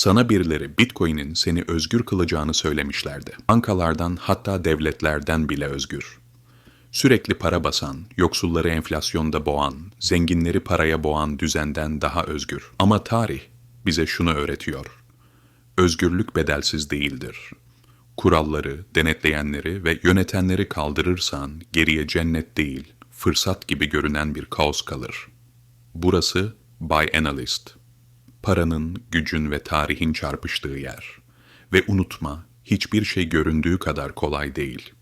Sana birileri Bitcoin'in seni özgür kılacağını söylemişlerdi. Bankalardan hatta devletlerden bile özgür. Sürekli para basan, yoksulları enflasyonda boğan, zenginleri paraya boğan düzenden daha özgür. Ama tarih bize şunu öğretiyor. Özgürlük bedelsiz değildir. Kuralları, denetleyenleri ve yönetenleri kaldırırsan geriye cennet değil, fırsat gibi görünen bir kaos kalır. Burası Bay Analyst. Paranın, gücün ve tarihin çarpıştığı yer. Ve unutma, hiçbir şey göründüğü kadar kolay değil.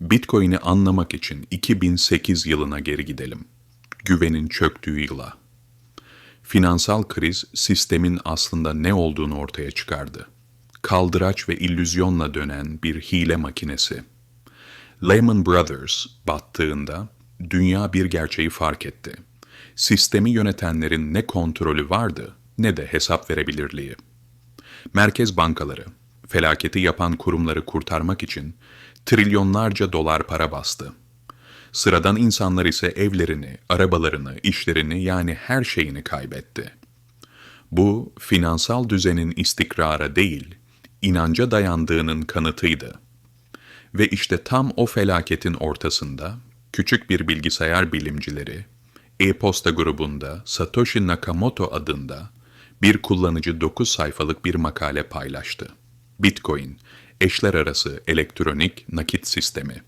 Bitcoin'i anlamak için 2008 yılına geri gidelim. Güvenin çöktüğü yıla. Finansal kriz sistemin aslında ne olduğunu ortaya çıkardı. Kaldıraç ve illüzyonla dönen bir hile makinesi. Lehman Brothers battığında dünya bir gerçeği fark etti. Sistemi yönetenlerin ne kontrolü vardı ne de hesap verebilirliği. Merkez bankaları, felaketi yapan kurumları kurtarmak için trilyonlarca dolar para bastı. Sıradan insanlar ise evlerini, arabalarını, işlerini yani her şeyini kaybetti. Bu finansal düzenin istikrara değil, inanca dayandığının kanıtıydı. Ve işte tam o felaketin ortasında küçük bir bilgisayar bilimcileri e-posta grubunda Satoshi Nakamoto adında bir kullanıcı 9 sayfalık bir makale paylaştı. Bitcoin, eşler arası elektronik nakit sistemi.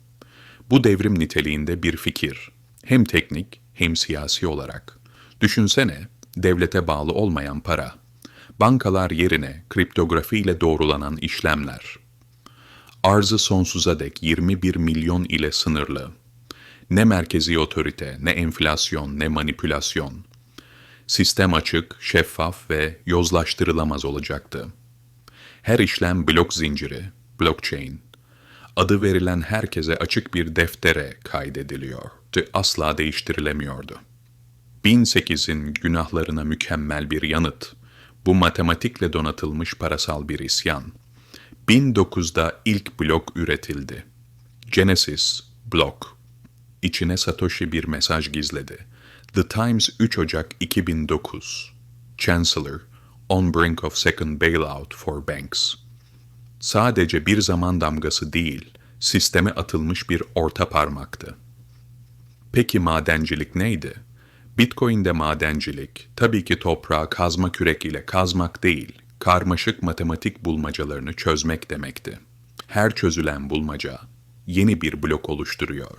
Bu devrim niteliğinde bir fikir. Hem teknik hem siyasi olarak. Düşünsene, devlete bağlı olmayan para. Bankalar yerine kriptografi ile doğrulanan işlemler. Arzı sonsuza dek 21 milyon ile sınırlı. Ne merkezi otorite, ne enflasyon, ne manipülasyon. Sistem açık, şeffaf ve yozlaştırılamaz olacaktı. Her işlem blok zinciri, blockchain. Adı verilen herkese açık bir deftere kaydediliyor. Asla değiştirilemiyordu. 1008'in günahlarına mükemmel bir yanıt. Bu matematikle donatılmış parasal bir isyan. 1009'da ilk blok üretildi. Genesis blok. İçine Satoshi bir mesaj gizledi. The Times 3 Ocak 2009. Chancellor, on brink of second bailout for banks. Sadece bir zaman damgası değil, sisteme atılmış bir orta parmaktı. Peki madencilik neydi? Bitcoin'de madencilik, tabii ki toprağı kazma kürek ile kazmak değil, karmaşık matematik bulmacalarını çözmek demekti. Her çözülen bulmaca yeni bir blok oluşturuyor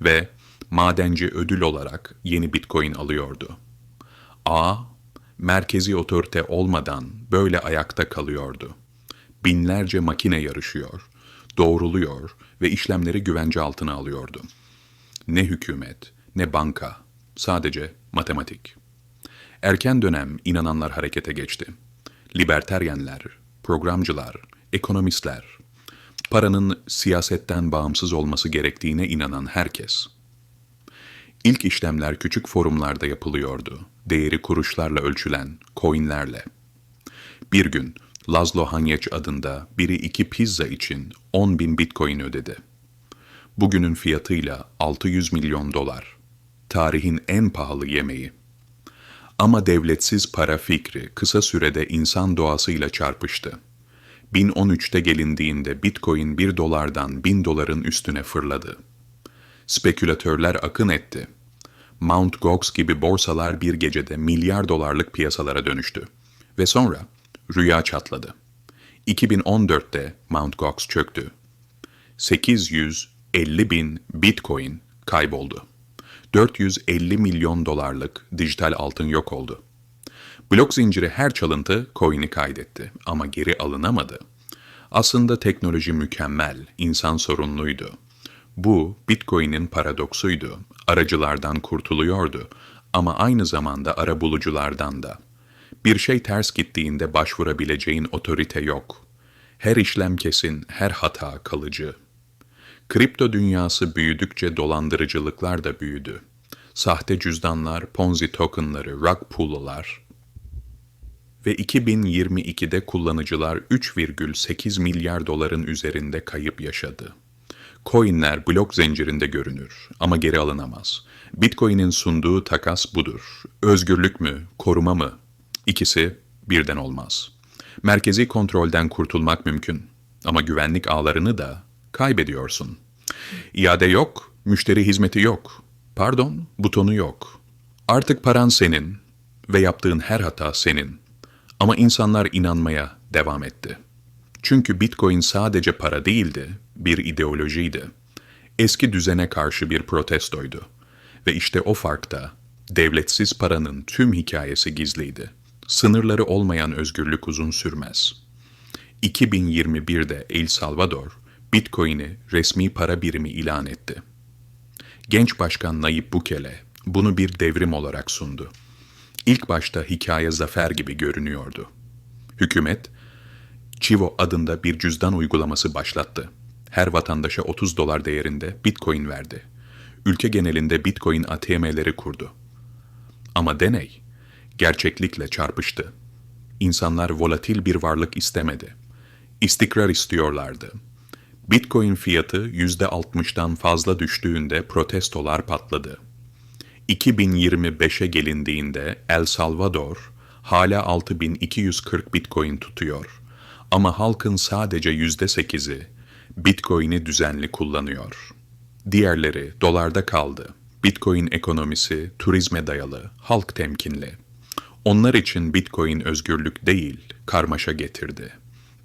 ve madenci ödül olarak yeni Bitcoin alıyordu. A, merkezi otorite olmadan böyle ayakta kalıyordu. Binlerce makine yarışıyor, doğruluyor ve işlemleri güvence altına alıyordu. Ne hükümet, ne banka, sadece matematik. Erken dönem inananlar harekete geçti. Liberteryenler, programcılar, ekonomistler, paranın siyasetten bağımsız olması gerektiğine inanan herkes. İlk işlemler küçük forumlarda yapılıyordu. Değeri kuruşlarla ölçülen coinlerle. Bir gün Lazlo Hanyeç adında biri iki pizza için 10 bin bitcoin ödedi. Bugünün fiyatıyla 600 milyon dolar. Tarihin en pahalı yemeği. Ama devletsiz para fikri kısa sürede insan doğasıyla çarpıştı. 1013'te gelindiğinde bitcoin 1 dolardan 1000 doların üstüne fırladı. Spekülatörler akın etti. Mount Gox gibi borsalar bir gecede milyar dolarlık piyasalara dönüştü. Ve sonra rüya çatladı. 2014'te Mount Gox çöktü. 850 bin bitcoin kayboldu. 450 milyon dolarlık dijital altın yok oldu. Blok zinciri her çalıntı coin'i kaydetti ama geri alınamadı. Aslında teknoloji mükemmel, insan sorunluydu. Bu Bitcoin'in paradoksuydu. Aracılardan kurtuluyordu ama aynı zamanda arabuluculardan da. Bir şey ters gittiğinde başvurabileceğin otorite yok. Her işlem kesin, her hata kalıcı. Kripto dünyası büyüdükçe dolandırıcılıklar da büyüdü. Sahte cüzdanlar, ponzi tokenları, rug pull'lar ve 2022'de kullanıcılar 3,8 milyar doların üzerinde kayıp yaşadı. Coinler blok zincirinde görünür ama geri alınamaz. Bitcoin'in sunduğu takas budur. Özgürlük mü, koruma mı? İkisi birden olmaz. Merkezi kontrolden kurtulmak mümkün ama güvenlik ağlarını da kaybediyorsun. İade yok, müşteri hizmeti yok. Pardon, butonu yok. Artık paran senin ve yaptığın her hata senin. Ama insanlar inanmaya devam etti. Çünkü Bitcoin sadece para değildi, bir ideolojiydi. Eski düzene karşı bir protestoydu. Ve işte o farkta devletsiz paranın tüm hikayesi gizliydi. Sınırları olmayan özgürlük uzun sürmez. 2021'de El Salvador, Bitcoin'i resmi para birimi ilan etti. Genç Başkan Nayib Bukele bunu bir devrim olarak sundu. İlk başta hikaye zafer gibi görünüyordu. Hükümet, Chivo adında bir cüzdan uygulaması başlattı. Her vatandaşa 30 dolar değerinde Bitcoin verdi. Ülke genelinde Bitcoin ATM'leri kurdu. Ama deney gerçeklikle çarpıştı. İnsanlar volatil bir varlık istemedi. İstikrar istiyorlardı. Bitcoin fiyatı %60'dan fazla düştüğünde protestolar patladı. 2025'e gelindiğinde El Salvador hala 6240 Bitcoin tutuyor. Ama halkın sadece %8'i Bitcoin'i düzenli kullanıyor. Diğerleri dolarda kaldı. Bitcoin ekonomisi turizme dayalı, halk temkinli. Onlar için Bitcoin özgürlük değil, karmaşa getirdi.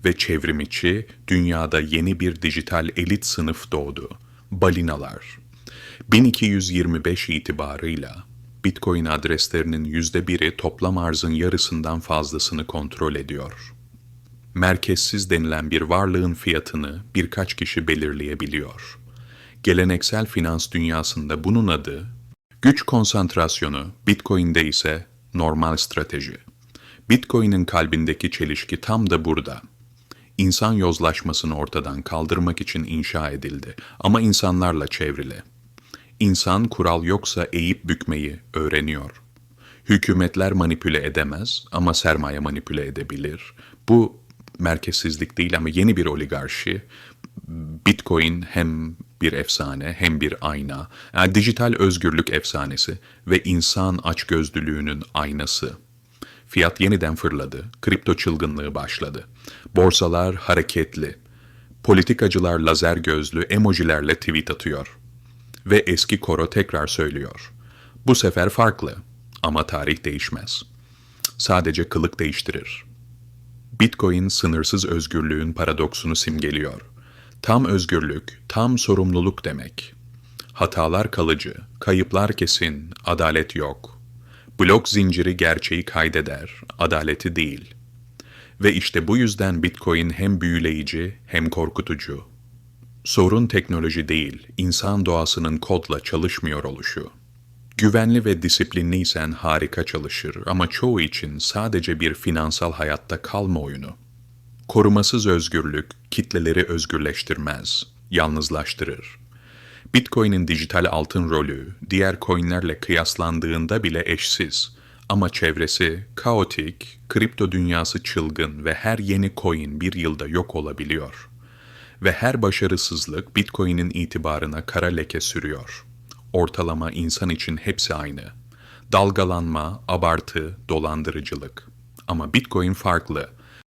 Ve çevrimiçi dünyada yeni bir dijital elit sınıf doğdu. Balinalar. 1225 itibarıyla Bitcoin adreslerinin yüzde biri toplam arzın yarısından fazlasını kontrol ediyor. Merkezsiz denilen bir varlığın fiyatını birkaç kişi belirleyebiliyor. Geleneksel finans dünyasında bunun adı güç konsantrasyonu, Bitcoin'de ise normal strateji. Bitcoin'in kalbindeki çelişki tam da burada. İnsan yozlaşmasını ortadan kaldırmak için inşa edildi ama insanlarla çevrili. İnsan kural yoksa eğip bükmeyi öğreniyor. Hükümetler manipüle edemez ama sermaye manipüle edebilir. Bu merkezsizlik değil ama yeni bir oligarşi. Bitcoin hem bir efsane hem bir ayna. Yani dijital özgürlük efsanesi ve insan açgözlülüğünün aynası. Fiyat yeniden fırladı. Kripto çılgınlığı başladı. Borsalar hareketli. Politikacılar lazer gözlü emojilerle tweet atıyor. Ve eski koro tekrar söylüyor. Bu sefer farklı ama tarih değişmez. Sadece kılık değiştirir. Bitcoin sınırsız özgürlüğün paradoksunu simgeliyor. Tam özgürlük, tam sorumluluk demek. Hatalar kalıcı, kayıplar kesin, adalet yok. Blok zinciri gerçeği kaydeder, adaleti değil. Ve işte bu yüzden Bitcoin hem büyüleyici hem korkutucu. Sorun teknoloji değil, insan doğasının kodla çalışmıyor oluşu. Güvenli ve disiplinliysen harika çalışır ama çoğu için sadece bir finansal hayatta kalma oyunu. Korumasız özgürlük kitleleri özgürleştirmez, yalnızlaştırır. Bitcoin'in dijital altın rolü diğer coinlerle kıyaslandığında bile eşsiz ama çevresi kaotik, kripto dünyası çılgın ve her yeni coin bir yılda yok olabiliyor. Ve her başarısızlık Bitcoin'in itibarına kara leke sürüyor. Ortalama insan için hepsi aynı. Dalgalanma, abartı, dolandırıcılık. Ama Bitcoin farklı